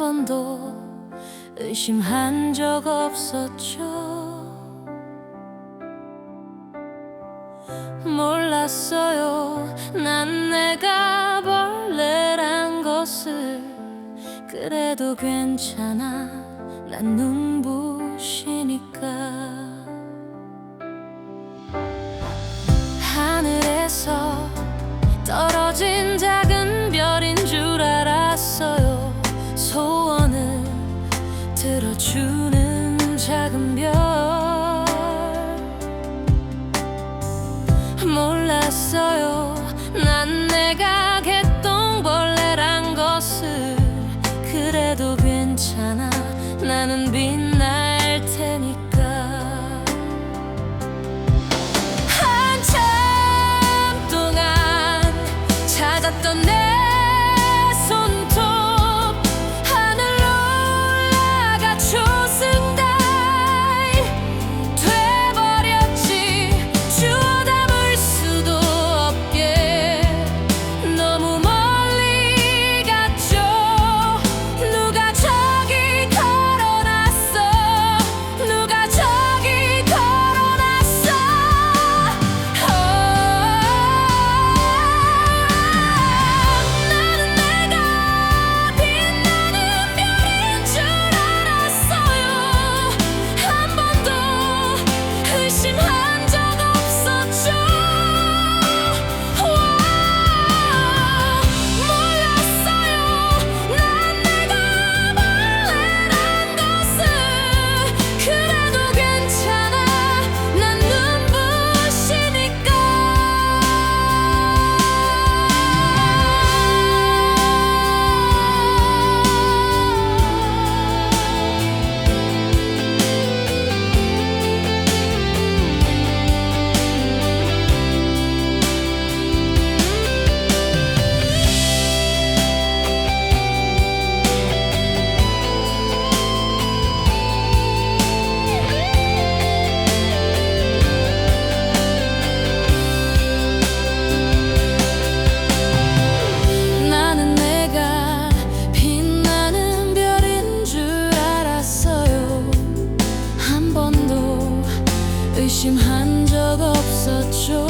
번도 의심한 적 없었죠. 몰랐어요. 난 내가 벌레란 것을 그래도 괜찮아. 난 눈부시니까. 별. 몰랐어요. 난 내가 개똥벌레란 것을 그래도 괜찮아. 나는 빈 의심한 적 없었죠.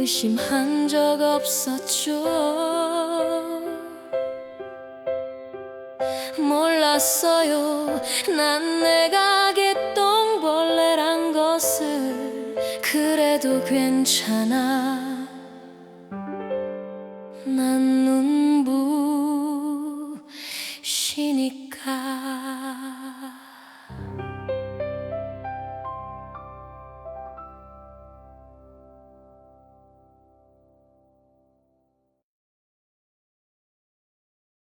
의심한 적 없었죠. 몰랐어요. 난 내가 개똥벌레란 것을. 그래도 괜찮아